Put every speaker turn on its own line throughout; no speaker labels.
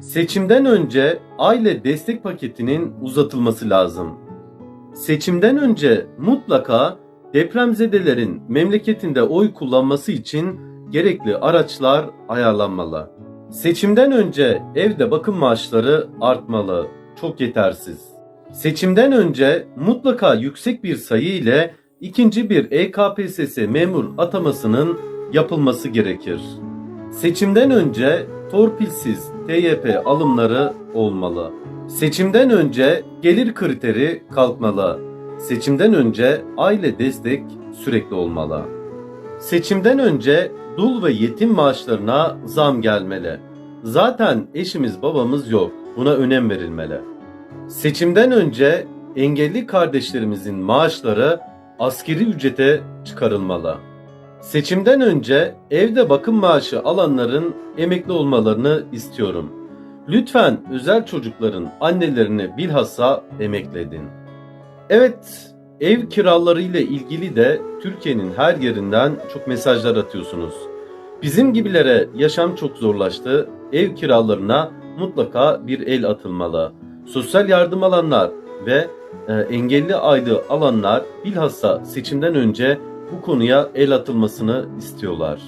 Seçimden önce aile destek paketinin uzatılması lazım. Seçimden önce mutlaka depremzedelerin memleketinde oy kullanması için gerekli araçlar ayarlanmalı. Seçimden önce evde bakım maaşları artmalı. Çok yetersiz. Seçimden önce mutlaka yüksek bir sayı ile ikinci bir EKPSS memur atamasının yapılması gerekir. Seçimden önce torpilsiz TYP alımları olmalı. Seçimden önce gelir kriteri kalkmalı. Seçimden önce aile destek sürekli olmalı. Seçimden önce dul ve yetim maaşlarına zam gelmeli. Zaten eşimiz babamız yok. Buna önem verilmeli. Seçimden önce engelli kardeşlerimizin maaşları askeri ücrete çıkarılmalı. Seçimden önce evde bakım maaşı alanların emekli olmalarını istiyorum. Lütfen özel çocukların annelerini bilhassa emekledin. Evet, ev kiraları ile ilgili de Türkiye'nin her yerinden çok mesajlar atıyorsunuz. Bizim gibilere yaşam çok zorlaştı. Ev kiralarına mutlaka bir el atılmalı. Sosyal yardım alanlar ve e, engelli aylığı alanlar bilhassa seçimden önce bu konuya el atılmasını istiyorlar.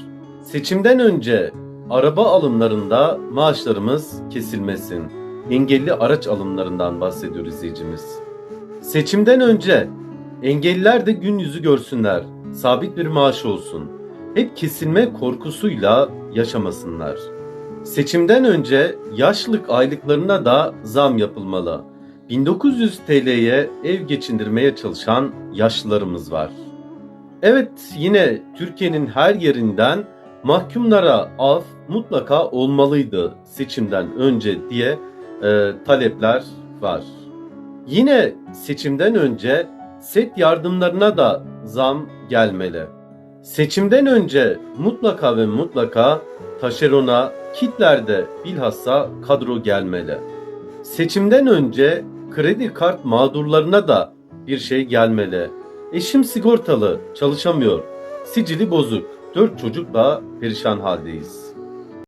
Seçimden önce araba alımlarında maaşlarımız kesilmesin. Engelli araç alımlarından bahsediyor izleyicimiz. Seçimden önce engelliler de gün yüzü görsünler. Sabit bir maaş olsun. Hep kesilme korkusuyla yaşamasınlar. Seçimden önce yaşlılık aylıklarına da zam yapılmalı. 1900 TL'ye ev geçindirmeye çalışan yaşlılarımız var. Evet yine Türkiye'nin her yerinden mahkumlara af mutlaka olmalıydı seçimden önce diye e, talepler var. Yine seçimden önce set yardımlarına da zam gelmeli. Seçimden önce mutlaka ve mutlaka taşerona, kitlerde bilhassa kadro gelmeli. Seçimden önce kredi kart mağdurlarına da bir şey gelmeli. Eşim sigortalı, çalışamıyor. Sicili bozuk. Dört çocukla perişan haldeyiz.